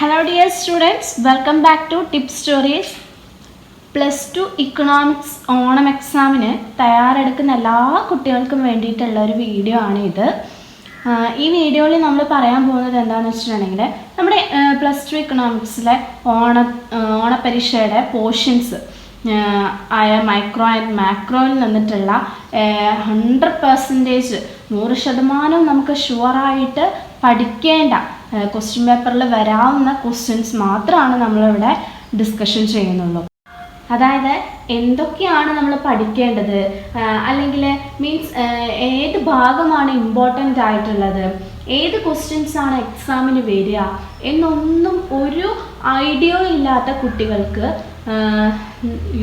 Hello dear students welcome back to tip stories plus two economics Onam എക്സാമിന് തയ്യാറെടുക്കുന്ന എല്ലാ കുട്ടികൾക്കും വേണ്ടിയിട്ടുള്ള ഒരു വീഡിയോ ആണ് ഇത്. ഈ വീഡിയോയിൽ നമ്മൾ പറയാൻ പോകുന്നത് എന്താണെന്ന് വെച്ചിട്ടുണ്ടെങ്കിൽ നമ്മുടെ പ്ലസ് ടു ഇക്കണോമിക്സിലെ ഓണ ഓണപരീക്ഷയുടെ പോർഷൻസ് ആയ മൈക്രോ ആൻഡ് മാക്രോയിൽ നിന്നിട്ടുള്ള ഹൺഡ്രഡ് പെർസെന്റേജ് നൂറ് ശതമാനം നമുക്ക് ഷുവറായിട്ട് പഠിക്കേണ്ട ക്വസ്റ്റ്യൻ പേപ്പറിൽ വരാവുന്ന ക്വസ്റ്റ്യൻസ് മാത്രമാണ് നമ്മളിവിടെ ഡിസ്കഷൻ ചെയ്യുന്നുള്ളൂ. അതായത് എന്തൊക്കെയാണ് നമ്മൾ പഠിക്കേണ്ടത്? അല്ലെങ്കിൽ മീൻസ് ഏത് ഭാഗമാണ് ഇമ്പോർട്ടന്റ് ആയിട്ടുള്ളത്? ഏത് ക്വസ്റ്റ്യൻസ് ആണ് എക്സാമിന് വരിക? എന്നൊന്നും ഒരു ഐഡിയ ഇല്ലാത്ത കുട്ടികൾക്ക്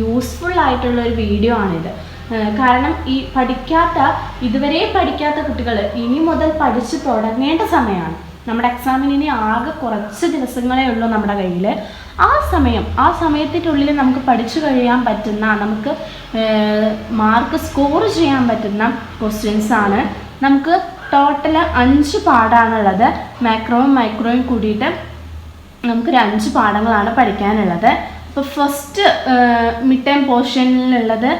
യൂസ്ഫുൾ ആയിട്ടുള്ള ഒരു വീഡിയോ ആണിത്. കാരണം ഈ പഠിക്കാത്ത ഇതുവരെ പഠിക്കാത്ത കുട്ടികൾ ഇനി മുതൽ പഠിച്ചു തുടങ്ങേണ്ട സമയമാണ് നമ്മുടെ എക്സാമിന് ഇനി ആകെ കുറച്ച് ദിവസങ്ങളേ ഉള്ളൂ നമ്മുടെ കയ്യിൽ ആ സമയം ആ സമയത്തിനുള്ളിൽ നമുക്ക് പഠിച്ചു കഴിയാൻ പറ്റുന്ന നമുക്ക് മാർക്ക് സ്കോർ ചെയ്യാൻ പറ്റുന്ന ക്വസ്റ്റ്യൻസ് ആണ്. നമുക്ക് ടോട്ടൽ അഞ്ച് പാടാണുള്ളത് മാക്രോയും മൈക്രോയും കൂടിയിട്ട് നമുക്കൊരു അഞ്ച് പാഠങ്ങളാണ് പഠിക്കാനുള്ളത്. അപ്പോൾ ഫസ്റ്റ് മിഡ് ടൈം പോർഷനിലുള്ളത്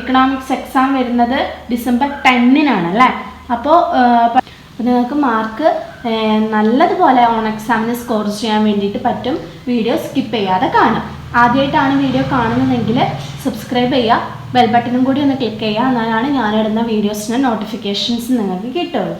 ഇക്കണോമിക്സ് എക്സാം വരുന്നത് ഡിസംബർ ടെന്നിനാണ് അല്ലേ? അപ്പോൾ നിങ്ങൾക്ക് മാർക്ക് നല്ലതുപോലെ ഓൺ എക്സാമിന് സ്കോർ ചെയ്യാൻ വേണ്ടിയിട്ട് പറ്റും. വീഡിയോ സ്കിപ്പ് ചെയ്യാതെ കാണാം. ആദ്യമായിട്ടാണ് വീഡിയോ കാണുന്നതെങ്കിൽ സബ്സ്ക്രൈബ് ചെയ്യുക. ബെൽ ബട്ടണും കൂടി ഒന്ന് ക്ലിക്ക് ചെയ്യുക. എന്നാലാണ് ഞാനിടുന്ന വീഡിയോസിന്റെ നോട്ടിഫിക്കേഷൻസ് നിങ്ങൾക്ക് കിട്ടുള്ളൂ.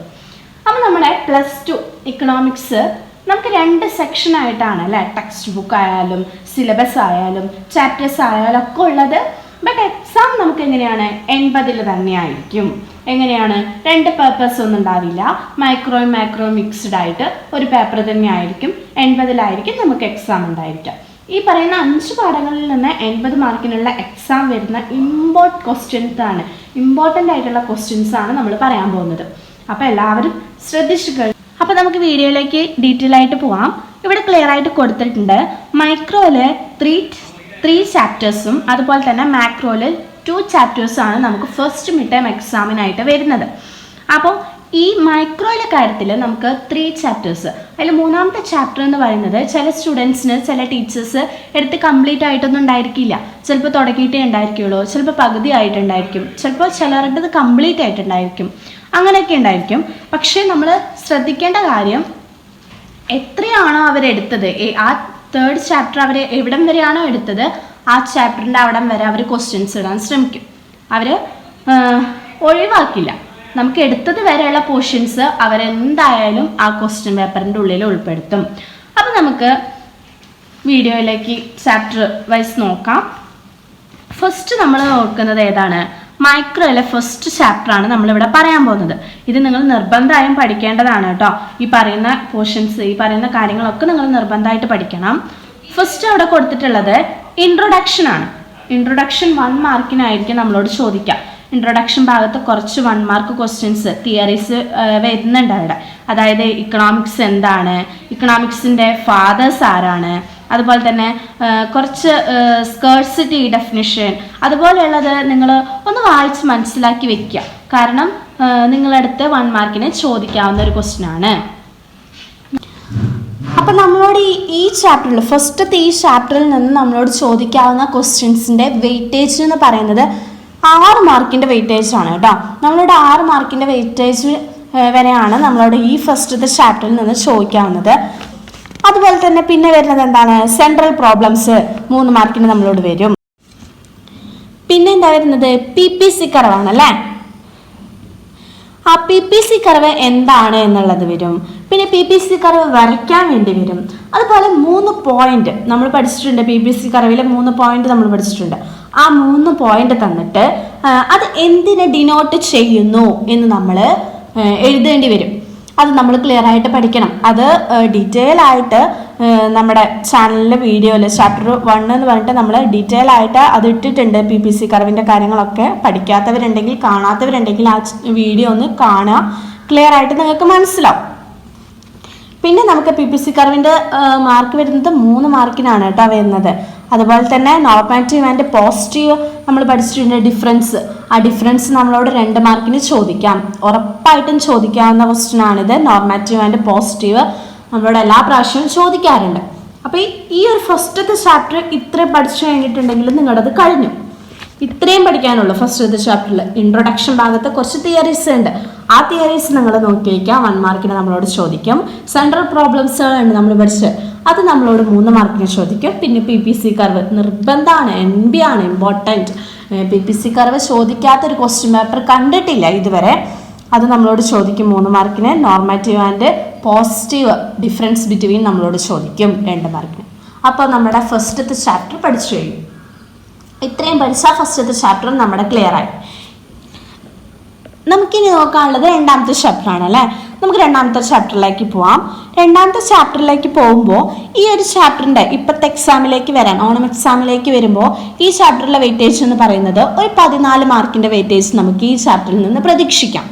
അപ്പോൾ നമ്മുടെ പ്ലസ് ടു ഇക്കണോമിക്സ് നമുക്ക് രണ്ട് സെക്ഷൻ ആയിട്ടാണ് അല്ലേ? ടെക്സ്റ്റ് ബുക്ക് ആയാലും സിലബസ് ആയാലും ചാപ്റ്റേഴ്സ് ആയാലും ഒക്കെ ഉള്ളത്. ബട്ട് എക്സാം നമുക്ക് എങ്ങനെയാണ് എൺപതിൽ തന്നെ ആയിരിക്കും എങ്ങനെയാണ്? രണ്ട് പേപ്പേഴ്സ് ഒന്നും ഉണ്ടാവില്ല. മൈക്രോയും മാക്രോ മിക്സ്ഡ് ആയിട്ട് ഒരു പേപ്പർ തന്നെ ആയിരിക്കും എൺപതിലായിരിക്കും നമുക്ക് എക്സാം ഉണ്ടായിരിക്കുക. ഈ പറയുന്ന അഞ്ച് പാഠങ്ങളിൽ നിന്ന് എൺപത് മാർക്കിനുള്ള എക്സാം വരുന്ന ഇമ്പോർട്ട് ക്വസ്റ്റ്യൻസ് ആണ്. ഇമ്പോർട്ടന്റ് ആയിട്ടുള്ള ക്വസ്റ്റ്യൻസ് ആണ് നമ്മൾ പറയാൻ പോകുന്നത്. അപ്പോൾ എല്ലാവരും ശ്രദ്ധിച്ചു കഴിഞ്ഞു അപ്പോൾ നമുക്ക് വീഡിയോയിലേക്ക് ഡീറ്റെയിൽ ആയിട്ട് പോവാം. ഇവിടെ ക്ലിയർ ആയിട്ട് കൊടുത്തിട്ടുണ്ട്. മൈക്രോയിൽ ത്രീ ത്രീ ചാപ്റ്റേഴ്സും അതുപോലെ തന്നെ മാക്രോയിൽ ടു ചാപ്റ്റേഴ്സാണ് നമുക്ക് ഫസ്റ്റ് മിഡ് ടൈം എക്സാമിനായിട്ട് വരുന്നത്. അപ്പോൾ ഈ മൈക്രോയിലെ കാര്യത്തിൽ നമുക്ക് ത്രീ ചാപ്റ്റേഴ്സ് അതിൽ മൂന്നാമത്തെ ചാപ്റ്റർ എന്ന് പറയുന്നത് ചില സ്റ്റുഡൻസിന് ചില ടീച്ചേഴ്സ് എടുത്ത് കംപ്ലീറ്റ് ആയിട്ടൊന്നും ഉണ്ടായിരിക്കില്ല. ചിലപ്പോൾ തുടങ്ങിയിട്ടേ ഉണ്ടായിരിക്കുള്ളൂ ചിലപ്പോൾ പകുതി ആയിട്ടുണ്ടായിരിക്കും ചിലപ്പോൾ ചിലരുടേത് കംപ്ലീറ്റ് ആയിട്ടുണ്ടായിരിക്കും. അങ്ങനെയൊക്കെ ഉണ്ടായിരിക്കും. പക്ഷേ നമ്മൾ ശ്രദ്ധിക്കേണ്ട കാര്യം എത്രയാണോ അവരെടുത്തത് ആ തേർഡ് ചാപ്റ്റർ അവർ എവിടം വരെയാണോ എടുത്തത് ആ ചാപ്റ്ററിന്റെ അവിടം വരെ അവർ ക്വസ്റ്റ്യൻസ് ഇടാൻ ശ്രമിക്കും. അവർ ഒഴിവാക്കില്ല. നമുക്ക് എടുത്തത് വരെയുള്ള പോർഷൻസ് അവരെന്തായാലും ആ ക്വസ്റ്റ്യൻ പേപ്പറിന്റെ ഉള്ളിൽ ഉൾപ്പെടുത്തും. അപ്പം നമുക്ക് വീഡിയോയിലേക്ക് ചാപ്റ്റർ വൈസ് നോക്കാം. ഫസ്റ്റ് നമ്മൾ നോക്കുന്നത് ഏതാണ്? മൈക്രോയിലെ ഫസ്റ്റ് ചാപ്റ്റർ ആണ് നമ്മളിവിടെ പറയാൻ പോകുന്നത്. ഇത് നിങ്ങൾ നിർബന്ധമായും പഠിക്കേണ്ടതാണ് കേട്ടോ. ഈ പറയുന്ന പോർഷൻസ് ഈ പറയുന്ന കാര്യങ്ങളൊക്കെ നിങ്ങൾ നിർബന്ധമായിട്ട് പഠിക്കണം. ഫസ്റ്റ് അവിടെ കൊടുത്തിട്ടുള്ളത് ഇൻട്രൊഡക്ഷൻ ആണ്. ഇൻട്രൊഡക്ഷൻ വൺ മാർക്കിനായിരിക്കും നമ്മളോട് ചോദിക്കാം. ഇൻട്രൊഡക്ഷൻ ഭാഗത്ത് കുറച്ച് വൺ മാർക്ക് ക്വസ്റ്റ്യൻസ് തിയറീസ് വരുന്നുണ്ട് അവിടെ. അതായത് ഇക്കണോമിക്സ് എന്താണ്? ഇക്കണോമിക്സിന്റെ ഫാദേഴ്സ് ആരാണ്? അതുപോലെ തന്നെ കുറച്ച് സ്കേഴ്സിറ്റി ഡെഫിനിഷൻ അതുപോലെയുള്ളത് നിങ്ങൾ ഒന്ന് വായിച്ച് മനസ്സിലാക്കി വെക്കുക. കാരണം നിങ്ങളടുത്ത് വൺ മാർക്കിന് ചോദിക്കാവുന്ന ഒരു ക്വസ്റ്റ്യൻ ആണ്. അപ്പം നമ്മളോട് ഈ ഈ ചാപ്റ്ററിൽ ഫസ്റ്റത്തെ ഈ ചാപ്റ്ററിൽ നിന്ന് നമ്മളോട് ചോദിക്കാവുന്ന ക്വസ്റ്റ്യൻസിന്റെ വെയിറ്റേജ് എന്ന് പറയുന്നത് ആറ് മാർക്കിന്റെ വെയിറ്റേജ് ആണ് കേട്ടോ. നമ്മളോട് ആറ് മാർക്കിന്റെ വെയിറ്റേജ് വരെയാണ് നമ്മളോട് ഈ ഫസ്റ്റത്തെ ചാപ്റ്ററിൽ നിന്ന് ചോദിക്കാവുന്നത്. അതുപോലെ തന്നെ പിന്നെ വരുന്നത് എന്താണ്? സെൻട്രൽ പ്രോബ്ലംസ് മൂന്ന് മാർക്കിന് നമ്മളോട് വരും. പിന്നെ എന്താ വരുന്നത്? പി പി സി കറവാണ് അല്ലേ ആ പി പി സി കർവ് എന്താണ് എന്നുള്ളത് വരും. പിന്നെ പി പി സി കർവ് വരയ്ക്കാൻ വേണ്ടി വരും. അതുപോലെ മൂന്ന് പോയിന്റ് നമ്മൾ പഠിച്ചിട്ടുണ്ട് പി പി സി കർവിലെ മൂന്ന് പോയിന്റ് നമ്മൾ പഠിച്ചിട്ടുണ്ട്. ആ മൂന്ന് പോയിന്റ് തന്നിട്ട് അത് എന്തിനെ ഡിനോട്ട് ചെയ്യുന്നു എന്ന് നമ്മൾ എഴുതേണ്ടി വരും. അത് നമ്മൾ ക്ലിയർ ആയിട്ട് പഠിക്കണം. അത് ഡീറ്റെയിൽ ആയിട്ട് നമ്മുടെ ചാനലിലെ വീഡിയോയിൽ ചാപ്റ്റർ വൺ എന്ന് പറഞ്ഞിട്ട് നമ്മൾ ഡീറ്റെയിൽ ആയിട്ട് അത് ഇട്ടിട്ടുണ്ട് പി പി സി കർവിന്റെ കാര്യങ്ങളൊക്കെ. പഠിക്കാത്തവരുണ്ടെങ്കിൽ കാണാത്തവരുണ്ടെങ്കിൽ ആ വീഡിയോ ഒന്ന് കാണുക. ക്ലിയർ ആയിട്ട് നിങ്ങൾക്ക് മനസ്സിലാവും. പിന്നെ നമുക്ക് പി പി സി കർവിന്റെ മാർക്ക് വരുന്നത് മൂന്ന് മാർക്കിനാണ് കേട്ടോ വരുന്നത്. അതുപോലെ തന്നെ നോർമാറ്റീവ് ആൻഡ് പോസിറ്റീവ് നമ്മൾ പഠിച്ചിട്ടുണ്ട് ഡിഫറൻസ് ആ ഡിഫറൻസ് നമ്മളോട് രണ്ട് മാർക്കിന് ചോദിക്കാം. ഉറപ്പായിട്ടും ചോദിക്കാവുന്ന ക്വസ്റ്റ്യൻ ആണിത്. നോർമാറ്റീവ് ആൻഡ് പോസിറ്റീവ് നമ്മളോട് എല്ലാ പ്രാവശ്യവും ചോദിക്കാറുണ്ട്. അപ്പോൾ ഈ ഒരു ഫസ്റ്റത്തെ ചാപ്റ്റർ ഇത്രയും പഠിച്ചു കഴിഞ്ഞിട്ടുണ്ടെങ്കിൽ നിങ്ങളത് കഴിഞ്ഞു. ഇത്രയും പഠിക്കാനുള്ളൂ ഫസ്റ്റ് ചാപ്റ്ററിൽ ഇൻട്രൊഡക്ഷൻ ഭാഗത്ത് കുറച്ച് തിയറീസ് ഉണ്ട്. ആ തിയറീസ് നിങ്ങൾ നോക്കി വയ്ക്കാം വൺ മാർക്കിന് നമ്മളോട് ചോദിക്കും. സെൻട്രൽ പ്രോബ്ലംസ് ഉണ്ട് നമ്മൾ പഠിച്ച് അത് നമ്മളോട് മൂന്ന് മാർക്കിന് ചോദിക്കും. പിന്നെ പി പി സി കർവ് നിർബന്ധമാണ്. എൻ ബി ആണ് important P P C curve ചോദിക്കാത്തൊരു question paper കണ്ടിട്ടില്ല ഇതുവരെ. അത് നമ്മളോട് ചോദിക്കും മൂന്ന് മാർക്കിന് normative and positive difference between നമ്മളോട് ചോദിക്കും രണ്ട് മാർക്കിന് അപ്പോൾ നമ്മുടെ ഫസ്റ്റത്തെ ചാപ്റ്റർ പഠിച്ചു കഴിയും ഇത്രയും പഠിച്ചാൽ ഫസ്റ്റത്തെ ചാപ്റ്റർ നമ്മുടെ ക്ലിയർ ആയി. നമുക്കിനി നോക്കാനുള്ളത് രണ്ടാമത്തെ ചാപ്റ്ററാണ് അല്ലേ? നമുക്ക് രണ്ടാമത്തെ ചാപ്റ്ററിലേക്ക് പോവാം. രണ്ടാമത്തെ ചാപ്റ്ററിലേക്ക് പോകുമ്പോൾ ഈ ഒരു ചാപ്റ്ററിന്റെ ഇപ്പോഴത്തെ എക്സാമിലേക്ക് വരാൻ ഓണം എക്സാമിലേക്ക് വരുമ്പോൾ ഈ ചാപ്റ്ററിലെ വെയിറ്റേജ് എന്ന് പറയുന്നത് ഒരു പതിനാല് മാർക്കിന്റെ വെയിറ്റേജ് നമുക്ക് ഈ ചാപ്റ്ററിൽ നിന്ന് പ്രതീക്ഷിക്കാം.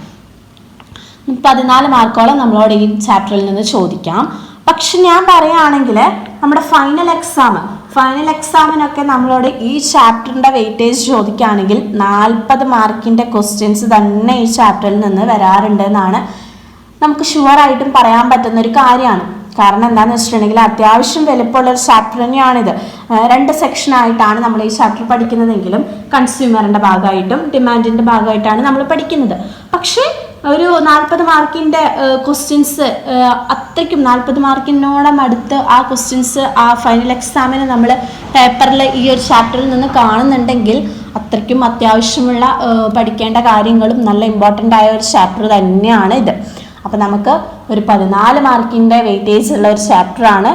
പതിനാല് മാർക്കോളം നമ്മളോട് ഈ ചാപ്റ്ററിൽ നിന്ന് ചോദിക്കാം. പക്ഷെ ഞാൻ പറയുകയാണെങ്കിൽ നമ്മുടെ ഫൈനൽ എക്സാം ഫൈനൽ എക്സാമിനൊക്കെ നമ്മളോട് ഈ ചാപ്റ്ററിന്റെ വെയിറ്റേജ് ചോദിക്കുകയാണെങ്കിൽ നാൽപ്പത് മാർക്കിന്റെ ക്വസ്റ്റ്യൻസ് തന്നെ ഈ ചാപ്റ്ററിൽ നിന്ന് വരാറുണ്ട് എന്നാണ് നമുക്ക് ഷുവറായിട്ടും പറയാൻ പറ്റുന്ന ഒരു കാര്യമാണ്. കാരണം എന്താണെന്ന് വെച്ചിട്ടുണ്ടെങ്കിൽ അത്യാവശ്യം വലുപ്പമുള്ള ഒരു ചാപ്റ്റർ തന്നെയാണിത്. രണ്ട് സെക്ഷനായിട്ടാണ് നമ്മൾ ഈ ചാപ്റ്റർ പഠിക്കുന്നതെങ്കിലും കൺസ്യൂമറിന്റെ ഭാഗമായിട്ടും ഡിമാൻഡിന്റെ ഭാഗമായിട്ടാണ് നമ്മൾ പഠിക്കുന്നത്. പക്ഷേ ഒരു നാൽപ്പത് മാർക്കിന്റെ ക്വസ്റ്റ്യൻസ് അത്രയ്ക്കും നാൽപ്പത് മാർക്കിനോളം അടുത്ത് ആ ക്വസ്റ്റ്യൻസ് ആ ഫൈനൽ എക്സാമിന് നമ്മൾ പേപ്പറിൽ ഈ ഒരു ചാപ്റ്ററിൽ നിന്ന് കാണുന്നുണ്ടെങ്കിൽ അത്രയ്ക്കും അത്യാവശ്യമുള്ള പഠിക്കേണ്ട കാര്യങ്ങളും നല്ല ഇമ്പോർട്ടന്റ് ആയ ഒരു ചാപ്റ്റർ തന്നെയാണ് ഇത്. അപ്പം നമുക്ക് ഒരു പതിനാല് മാർക്കിന്റെ വെയിറ്റേജ് ഉള്ള ഒരു ചാപ്റ്ററാണ്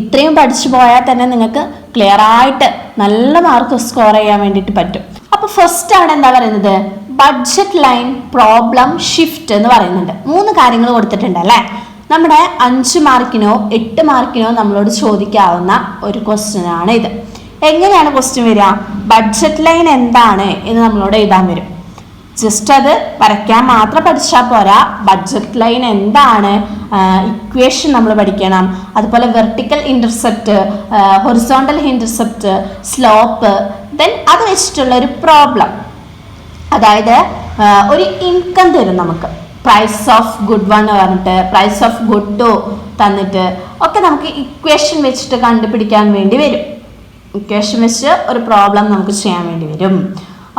ഇത്രയും പഠിച്ചു പോയാൽ തന്നെ നിങ്ങൾക്ക് ക്ലിയർ ആയിട്ട് നല്ല മാർക്ക് സ്കോർ ചെയ്യാൻ വേണ്ടിയിട്ട് പറ്റും. ഫസ്റ്റ് ആണ് എന്താ പറയുന്നത്? ബഡ്ജറ്റ് ലൈൻ പ്രോബ്ലം ഷിഫ്റ്റ് എന്ന് പറയുന്നുണ്ട്. മൂന്ന് കാര്യങ്ങൾ കൊടുത്തിട്ടുണ്ട് അല്ലേ? നമ്മുടെ അഞ്ച് മാർക്കിനോ എട്ട് മാർക്കിനോ നമ്മളോട് ചോദിക്കാവുന്ന ഒരു ക്വസ്റ്റ്യൻ ആണ് ഇത്. എങ്ങനെയാണ് ക്വസ്റ്റ്യൻ വരിക? ബഡ്ജറ്റ് ലൈൻ എന്താണ് എന്ന് നമ്മളോട് എഴുതാൻ വരും. ജസ്റ്റ് അത് വരയ്ക്കാൻ മാത്രം പഠിച്ചാൽ പോരാ. ബഡ്ജറ്റ് ലൈൻ എന്താണ്? ഇക്വേഷൻ നമ്മൾ പഠിക്കണം. അതുപോലെ vertical intercept horizontal intercept slope then അത് വെച്ചിട്ടുള്ള ഒരു പ്രോബ്ലം അതായത് ഒരു ഇൻകം തരും നമുക്ക്. പ്രൈസ് ഓഫ് ഗുഡ് വൺ പറഞ്ഞിട്ട് പ്രൈസ് ഓഫ് ഗുഡ് തന്നിട്ട് ഒക്കെ നമുക്ക് ഇക്വേഷൻ വെച്ചിട്ട് കണ്ടുപിടിക്കാൻ വേണ്ടി വരും. ഇക്വേഷൻ വെച്ച് ഒരു പ്രോബ്ലം നമുക്ക് ചെയ്യാൻ വേണ്ടി വരും.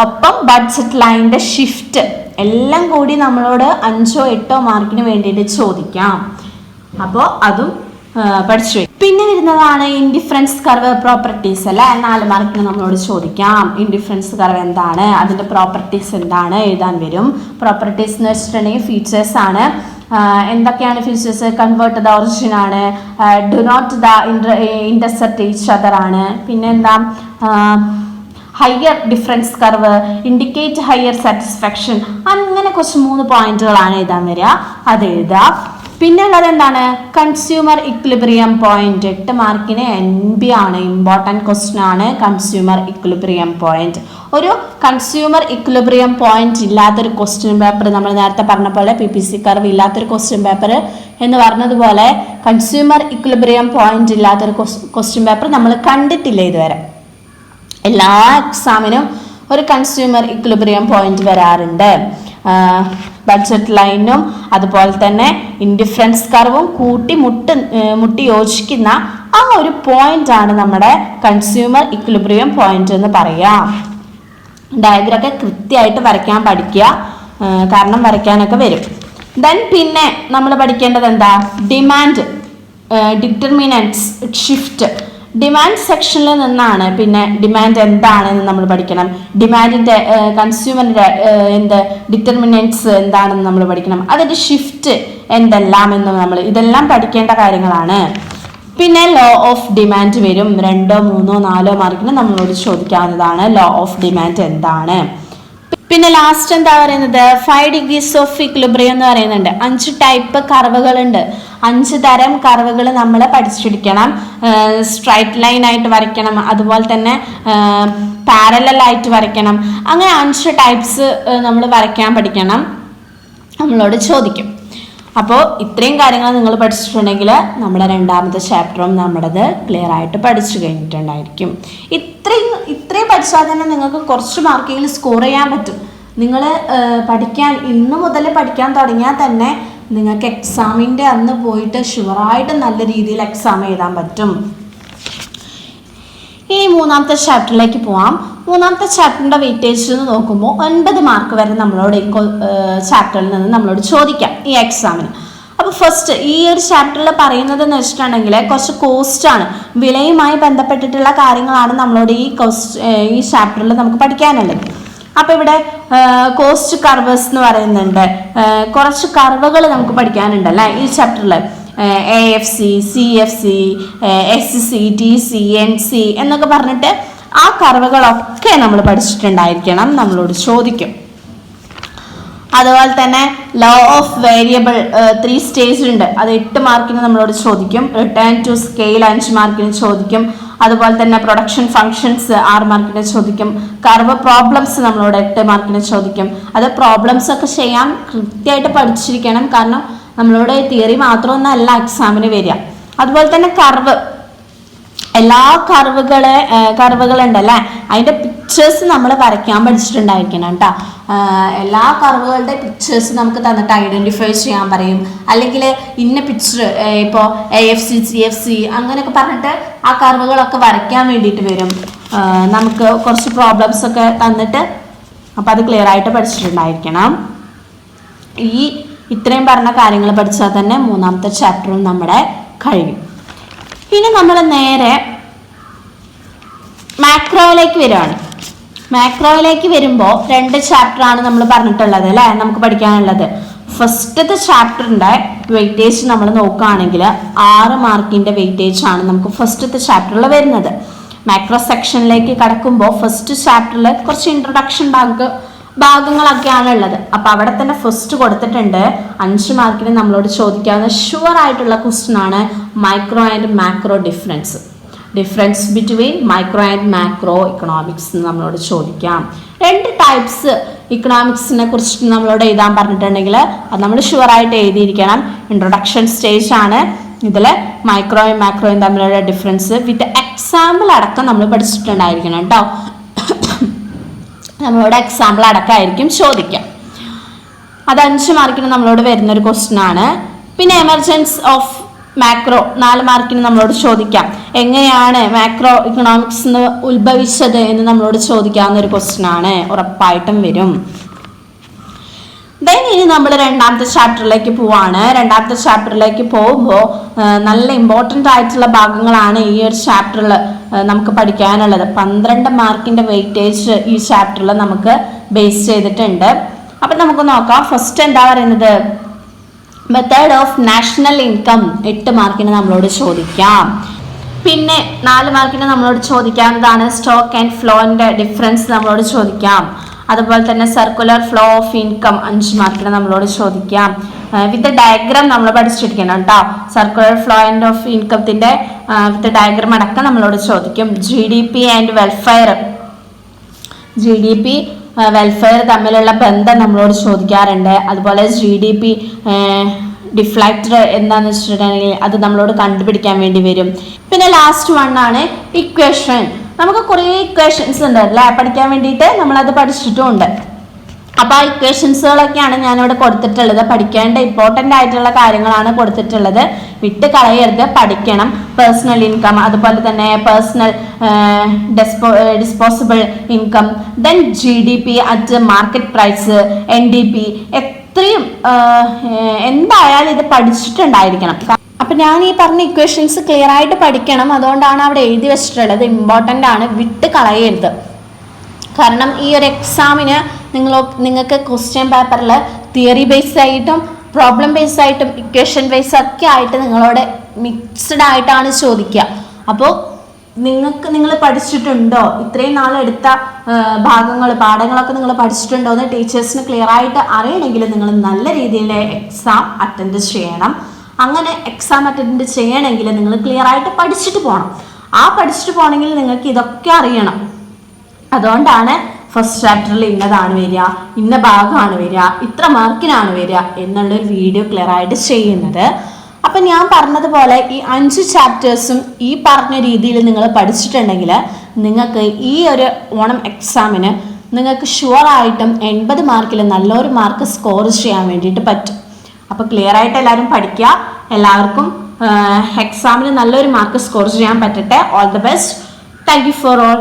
ഒപ്പം ബഡ്ജറ്റ് ലൈനിന്റെ ഷിഫ്റ്റ് എല്ലാം കൂടി നമ്മളോട് അഞ്ചോ എട്ടോ മാർക്കിന് വേണ്ടിയിട്ട് ചോദിക്കാം. അപ്പോൾ അതും പഠിച്ചു. പിന്നെ വരുന്നതാണ് ഇൻഡിഫറൻസ് കർവ് പ്രോപ്പർട്ടീസ് അല്ലേ? നാല് മാർക്കിന് നമ്മളോട് ചോദിക്കാം. ഇൻഡിഫറൻസ് കർവ് എന്താണ്? അതിന്റെ പ്രോപ്പർട്ടീസ് എന്താണ്? എഴുതാൻ വരും. പ്രോപ്പർട്ടീസ് എന്ന് വെച്ചിട്ടുണ്ടെങ്കിൽ ഫീച്ചേഴ്സ് ആണ്. എന്തൊക്കെയാണ് ഫീച്ചേഴ്സ് കൺവേർട്ട് ദ ഒറിജിൻ ആണ്. Do not the intercept each other ആണ്. പിന്നെ എന്താ? Higher difference curve indicate higher satisfaction അങ്ങനെ കുറച്ച് മൂന്ന് പോയിന്റുകളാണ് എഴുതാൻ വരിക. അത് എഴുതാം പിന്നെ ഉള്ളത് എന്താണ്? കൺസ്യൂമർ ഇക്ലിബ്രിയം പോയിന്റ് എട്ട് മാർക്കിന് എൻ ബി ആണ് ഇമ്പോർട്ടന്റ് ക്വസ്റ്റ്യൻ ആണ്. കൺസ്യൂമർ ഇക്ലിബ്രിയം പോയിന്റ് ഒരു കൺസ്യൂമർ ഇക്ലിബ്രിയം പോയിന്റ് ഇല്ലാത്തൊരു ക്വസ്റ്റ്യൻ പേപ്പർ നമ്മൾ നേരത്തെ പറഞ്ഞ പോലെ പി പി സി കർവ് ഇല്ലാത്തൊരു ക്വസ്റ്റ്യൻ പേപ്പർ എന്ന് പറഞ്ഞതുപോലെ കൺസ്യൂമർ ഇക്ലിബ്രിയം പോയിന്റ് ഇല്ലാത്തൊരു ക്വസ്റ്റ്യൻ പേപ്പർ നമ്മൾ കണ്ടിട്ടില്ല ഇതുവരെ. എല്ലാ എക്സാമിനും ഒരു കൺസ്യൂമർ ഇക്വിലിബ്രിയം പോയിന്റ് വരാറുണ്ട്. ബഡ്ജറ്റ് ലൈനും അതുപോലെ തന്നെ ഇൻഡിഫറൻസ് കർവും കൂട്ടി മുട്ട് മുട്ടി യോജിക്കുന്ന ആ ഒരു പോയിന്റ് ആണ് നമ്മുടെ കൺസ്യൂമർ ഇക്വിലിബ്രിയം പോയിന്റ് എന്ന് പറയാം. ഡയഗ്രമൊക്കെ കൃത്യമായിട്ട് വരയ്ക്കാൻ പഠിക്കുക കാരണം വരയ്ക്കാനൊക്കെ വരും. ദെൻ പിന്നെ നമ്മൾ പഠിക്കേണ്ടത് എന്താ? ഡിമാൻഡ് ഡിറ്റർമിനൻസ് ഷിഫ്റ്റ് ഡിമാൻഡ് സെക്ഷനിൽ നിന്നാണ് പിന്നെ ഡിമാൻഡ് എന്താണെന്ന് നമ്മൾ പഠിക്കണം. ഡിമാൻഡിന്റെ കൺസ്യൂമറിന്റെ എന്ത് ഡിറ്റർമിനൻസ് എന്താണെന്ന് നമ്മൾ പഠിക്കണം. അതിന്റെ ഷിഫ്റ്റ് എന്തെല്ലാം എന്ന് നമ്മൾ ഇതെല്ലാം പഠിക്കേണ്ട കാര്യങ്ങളാണ്. പിന്നെ ലോ ഓഫ് ഡിമാൻഡ് വരും. രണ്ടോ മൂന്നോ നാലോ മാർക്കിന് നമ്മളോട് ചോദിക്കാവുന്നതാണ് ലോ ഓഫ് ഡിമാൻഡ് എന്താണ്. പിന്നെ ലാസ്റ്റ് എന്താ പറയുന്നത്? ഫൈവ് ഡിഗ്രീസ് ഓഫ് ഇക്ലിബ്രിയം എന്ന് പറയുന്നുണ്ട്. അഞ്ച് ടൈപ്പ് കർവുകളുണ്ട്. അഞ്ച് തരം കർവുകൾ നമ്മൾ പഠിച്ചിരിക്കണം. സ്ട്രൈറ്റ് ലൈൻ ആയിട്ട് വരയ്ക്കണം. അതുപോലെ തന്നെ പാരലൽ ആയിട്ട് വരയ്ക്കണം. അങ്ങനെ അഞ്ച് ടൈപ്സ് നമ്മൾ വരയ്ക്കാൻ പഠിക്കണം. നമ്മളോട് ചോദിക്കും. അപ്പോൾ ഇത്രയും കാര്യങ്ങൾ നിങ്ങൾ പഠിച്ചിട്ടുണ്ടെങ്കിൽ നമ്മുടെ രണ്ടാമത്തെ ചാപ്റ്ററും നമ്മുടേത് ക്ലിയർ ആയിട്ട് പഠിച്ചു കഴിഞ്ഞിട്ടുണ്ടായിരിക്കും. ഇത്രയും ഇത്രയും പഠിച്ചാൽ തന്നെ നിങ്ങൾക്ക് കുറച്ച് മാർക്കെങ്കിലും സ്കോർ ചെയ്യാൻ പറ്റും. നിങ്ങൾ പഠിക്കാൻ ഇന്ന് മുതൽ പഠിക്കാൻ തുടങ്ങിയാൽ തന്നെ നിങ്ങൾക്ക് എക്സാമിന്റെ അന്ന് പോയിട്ട് ഷുവറായിട്ട് നല്ല രീതിയിൽ എക്സാം എഴുതാൻ പറ്റും. ഇനി മൂന്നാമത്തെ ചാപ്റ്ററിലേക്ക് പോവാം. മൂന്നാമത്തെ ചാപ്റ്ററിന്റെ വെയിറ്റേജ് എന്ന് നോക്കുമ്പോൾ ഒൻപത് മാർക്ക് വരെ നമ്മളോട് ചാപ്റ്ററിൽ നിന്ന് നമ്മളോട് ചോദിക്കാം ഈ എക്സാമിന് അപ്പോൾ ഫസ്റ്റ് ഈ ഒരു ചാപ്റ്ററിൽ പറയുന്നത് എന്ന് വെച്ചിട്ടുണ്ടെങ്കിൽ കുറച്ച് ആണ്. വിലയുമായി ബന്ധപ്പെട്ടിട്ടുള്ള കാര്യങ്ങളാണ് നമ്മളോട് ഈ കോസ്റ്റ് ഈ ചാപ്റ്ററിൽ നമുക്ക് പഠിക്കാനുള്ളത്. അപ്പോൾ ഇവിടെ കോസ്റ്റ് കർവേഴ്സ് എന്ന് പറയുന്നുണ്ട്. കുറച്ച് കർവുകൾ നമുക്ക് പഠിക്കാനുണ്ട് അല്ലേ? ഈ ചാപ്റ്ററിൽ A F C C F C S C T C N C എന്നൊക്കെ പറഞ്ഞിട്ട് ആ കർവുകളൊക്കെ നമ്മൾ പഠിച്ചിട്ടുണ്ടായിരിക്കണം. നമ്മളോട് ചോദിക്കും. അതുപോലെ തന്നെ law of variable three stage ഉണ്ട്. അത് എട്ട് മാർക്കിന് നമ്മളോട് ചോദിക്കും. റിട്ടേൺ ടു സ്കെയിൽ അഞ്ച് മാർക്കിന് ചോദിക്കും. അതുപോലെ തന്നെ പ്രൊഡക്ഷൻ ഫങ്ഷൻസ് ആറ് മാർക്കിന് ചോദിക്കും. കർവ് പ്രോബ്ലംസ് നമ്മളോട് എട്ട് മാർക്കിന് ചോദിക്കും. അത് പ്രോബ്ലംസ് ഒക്കെ ചെയ്യാൻ കൃത്യമായിട്ട് പഠിച്ചിരിക്കണം. കാരണം നമ്മളോട് തിയറി മാത്രമൊന്നല്ല എക്സാമിന് വരിക. അതുപോലെ തന്നെ കർവ് എല്ലാ കർവുകളെ കർവുകളുണ്ടല്ലേ അതിന്റെ പിക്ചേഴ്സ് നമ്മൾ വരയ്ക്കാൻ പഠിച്ചിട്ടുണ്ടായിരിക്കണം കേട്ടോ. എല്ലാ കർവുകളുടെ പിക്ചേഴ്സ് നമുക്ക് തന്നിട്ട് ഐഡന്റിഫൈ ചെയ്യാൻ പറയും. അല്ലെങ്കിൽ ഇന്ന പിക്ചർ ഇപ്പോൾ A F C C F C അങ്ങനെയൊക്കെ പറഞ്ഞിട്ട് ആ കർവുകളൊക്കെ വരയ്ക്കാൻ വേണ്ടിയിട്ട് വരും. നമുക്ക് കുറച്ച് പ്രോബ്ലംസ് ഒക്കെ തന്നിട്ട് അപ്പോൾ അത് ക്ലിയർ ആയിട്ട് പഠിച്ചിട്ടുണ്ടായിരിക്കണം. ഈ ഇത്രയും പറഞ്ഞ കാര്യങ്ങൾ പഠിച്ചാൽ തന്നെ മൂന്നാമത്തെ ചാപ്റ്ററും നമ്മുടെ കഴിയും. ഇനി നമ്മൾ നേരെ മാക്രോയിലേക്ക് വരികയാണ് മാക്രോയിലേക്ക് വരുമ്പോൾ രണ്ട് ചാപ്റ്റർ ആണ് നമ്മൾ പറഞ്ഞിട്ടുള്ളത് അല്ലേ? നമുക്ക് പഠിക്കാനുള്ളത്. ഫസ്റ്റത്തെ ചാപ്റ്ററിന്റെ വെയിറ്റേജ് നമ്മൾ നോക്കുകയാണെങ്കിൽ ആറ് മാർക്കിന്റെ വെയിറ്റേജ് ആണ് നമുക്ക് ഫസ്റ്റത്തെ ചാപ്റ്ററിൽ വരുന്നത്. മാക്രോ സെക്ഷനിലേക്ക് കടക്കുമ്പോൾ ഫസ്റ്റ് ചാപ്റ്ററിൽ കുറച്ച് ഇൻട്രൊഡക്ഷൻ ഭാഗ ഭാഗങ്ങളൊക്കെയാണ് ഉള്ളത്. അപ്പോൾ അവിടെ തന്നെ ഫസ്റ്റ് കൊടുത്തിട്ടുണ്ട്. അഞ്ച് മാർക്കിന് നമ്മളോട് ചോദിക്കാവുന്ന ഷുവർ ആയിട്ടുള്ള ക്വസ്റ്റ്യൻ ആണ് micro and macro difference difference between micro and macro economics എന്ന് നമ്മളോട് ചോദിക്കാം. രണ്ട് ടൈപ്സ് ഇക്കണോമിക്സിനെ കുറിച്ച് നമ്മളോട് എഴുതാൻ പറഞ്ഞിട്ടുണ്ടെങ്കിൽ അത് നമ്മൾ ഷുവറായിട്ട് എഴുതിയിരിക്കണം. ഇൻട്രൊഡക്ഷൻ സ്റ്റേജ് ആണ്. ഇതിൽ മൈക്രോയും മാക്രോയും തമ്മിലുള്ള ഡിഫറൻസ് വിത്ത് എക്സാമ്പിൾ അടക്കം നമ്മൾ പഠിച്ചിട്ടുണ്ടായിരിക്കണം കേട്ടോ നമ്മളോട് എക്സാമ്പിൾ അടക്കമായിരിക്കും ചോദിക്കാം. അത് അഞ്ച് മാർക്കിന് നമ്മളോട് വരുന്നൊരു ക്വസ്റ്റ്യൻ ആണ്. പിന്നെ എമർജൻസ് ഓഫ് മാക്രോ നാല് മാർക്കിന് നമ്മളോട് ചോദിക്കാം. എങ്ങനെയാണ് മാക്രോ ഇക്കണോമിക്സ് ഉത്ഭവിച്ചത് എന്ന് നമ്മളോട് ചോദിക്കാവുന്ന ഒരു ക്വസ്റ്റ്യൻ ആണ്. ഉറപ്പായിട്ടും വരും. ദെൻ ഇനി നമ്മൾ രണ്ടാമത്തെ ചാപ്റ്ററിലേക്ക് പോവാണ്. രണ്ടാമത്തെ ചാപ്റ്ററിലേക്ക് പോകുമ്പോൾ നല്ല ഇമ്പോർട്ടന്റ് ആയിട്ടുള്ള ഭാഗങ്ങളാണ് ഈ ഒരു ചാപ്റ്ററിൽ നമുക്ക് പഠിക്കാനുള്ളത്. പന്ത്രണ്ട് മാർക്കിന്റെ വെയിറ്റേജ് ഈ ചാപ്റ്ററിൽ നമുക്ക് ബേസ് ചെയ്തിട്ടുണ്ട്. അപ്പം നമുക്ക് നോക്കാം. ഫസ്റ്റ് എന്താ പറയുന്നത്? മെത്തേഡ് ഓഫ് നാഷണൽ ഇൻകം എട്ട് മാർക്കിന് നമ്മളോട് ചോദിക്കാം. പിന്നെ നാല് മാർക്കിന് നമ്മളോട് ചോദിക്കാവുന്നതാണ് സ്റ്റോക്ക് ആൻഡ് ഫ്ലോന്റെ ഡിഫറൻസ് നമ്മളോട് ചോദിക്കാം. അതുപോലെ തന്നെ സർക്കുലർ ഫ്ലോ ഓഫ് ഇൻകം അഞ്ച് മാർക്കിന് നമ്മളോട് ചോദിക്കാം. വിത്ത് ഡയഗ്രാം നമ്മൾ പഠിച്ചിരിക്കണം കേട്ടോ. സർക്കുലർ ഫ്ലോ ആൻഡ് ഓഫ് ഇൻകത്തിന്റെ വിത്ത് ഡയഗ്രാം അടക്കം നമ്മളോട് ചോദിക്കും. G D P and welfare G D P welfare തമ്മിലുള്ള ബന്ധം നമ്മളോട് ചോദിക്കാറുണ്ട്. അതുപോലെ ജി ഡി പി ഡിഫ്ലാക്ടർ എന്താണെന്ന് വെച്ചിട്ടുണ്ടെങ്കിൽ അത് നമ്മളോട് കണ്ടുപിടിക്കാൻ വേണ്ടി വരും. പിന്നെ ലാസ്റ്റ് വൺ ആണ് ഇക്വേഷൻ നമുക്ക് കുറേ ഇക്വേഷൻസ് ഉണ്ട് അല്ലേ പഠിക്കാൻ വേണ്ടിയിട്ട് നമ്മളത് പഠിച്ചിട്ടുമുണ്ട് അപ്പോൾ ആ ഇക്വേഷൻസുകളൊക്കെയാണ് ഞാനിവിടെ കൊടുത്തിട്ടുള്ളത്. പഠിക്കേണ്ട ഇമ്പോർട്ടന്റ് ആയിട്ടുള്ള കാര്യങ്ങളാണ് കൊടുത്തിട്ടുള്ളത്. വിട്ട് കളയരുത്. പഠിക്കണം. പേഴ്സണൽ ഇൻകം അതുപോലെ തന്നെ personal dispo disposable income then G D P at market price N D P എത്രയും എന്തായാലും ഇത് പഠിച്ചിട്ടുണ്ടായിരിക്കണം. അപ്പൊ ഞാൻ ഈ പറഞ്ഞ ഇക്വേഷൻസ് ക്ലിയർ ആയിട്ട് പഠിക്കണം. അതുകൊണ്ടാണ് അവിടെ എഴുതി വെച്ചിട്ടുള്ളത്. ഇമ്പോർട്ടന്റ് ആണ്. വിട്ട് കളയരുത്. കാരണം ഈ ഒരു എക്സാമിന് നിങ്ങൾ നിങ്ങൾക്ക് ക്വസ്റ്റ്യൻ പേപ്പറിൽ തിയറി ബേസ്ഡ് ആയിട്ടും പ്രോബ്ലം ബേസ്ഡ് ആയിട്ടും ഇക്വേഷൻ ബേസ് ഒക്കെ ആയിട്ട് നിങ്ങളോട് മിക്സ്ഡ് ആയിട്ടാണ് ചോദിക്കുക അപ്പോൾ നിങ്ങൾക്ക് നിങ്ങൾ പഠിച്ചിട്ടുണ്ടോ? ഇത്രയും നാൾ എടുത്ത ഭാഗങ്ങൾ പാഠങ്ങളൊക്കെ നിങ്ങൾ പഠിച്ചിട്ടുണ്ടോ എന്ന് ടീച്ചേഴ്സിന് ക്ലിയർ ആയിട്ട് അറിയണമെങ്കിൽ നിങ്ങൾ നല്ല രീതിയിൽ എക്സാം അറ്റൻഡ് ചെയ്യണം. അങ്ങനെ എക്സാം അറ്റൻഡ് ചെയ്യണമെങ്കിൽ നിങ്ങൾ ക്ലിയർ ആയിട്ട് പഠിച്ചിട്ട് പോകണം ആ പഠിച്ചിട്ട് പോകണമെങ്കിൽ നിങ്ങൾക്ക് ഇതൊക്കെ അറിയണം. അതുകൊണ്ടാണ് ഫസ്റ്റ് ചാപ്റ്ററിൽ ഇന്നതാണ് വരിക ഇന്ന ഭാഗമാണ് വരിക ഇത്ര മാർക്കിനാണ് വരിക എന്നുള്ളൊരു വീഡിയോ ക്ലിയർ ആയിട്ട് ചെയ്യുന്നത്. അപ്പം ഞാൻ പറഞ്ഞതുപോലെ ഈ അഞ്ച് ചാപ്റ്റേഴ്സും ഈ പറഞ്ഞ രീതിയിൽ നിങ്ങൾ പഠിച്ചിട്ടുണ്ടെങ്കിൽ നിങ്ങൾക്ക് ഈ ഒരു ഓണം എക്സാമിന് നിങ്ങൾക്ക് ഷുവറായിട്ടും എൺപത് മാർക്കിൽ നല്ലൊരു മാർക്ക് സ്കോർ ചെയ്യാൻ വേണ്ടിയിട്ട് പറ്റും. അപ്പോൾ ക്ലിയർ ആയിട്ട് എല്ലാവരും പഠിക്കുക. എല്ലാവർക്കും എക്സാമിന് നല്ലൊരു മാർക്ക് സ്കോർ ചെയ്യാൻ പറ്റട്ടെ. All the best thank you for all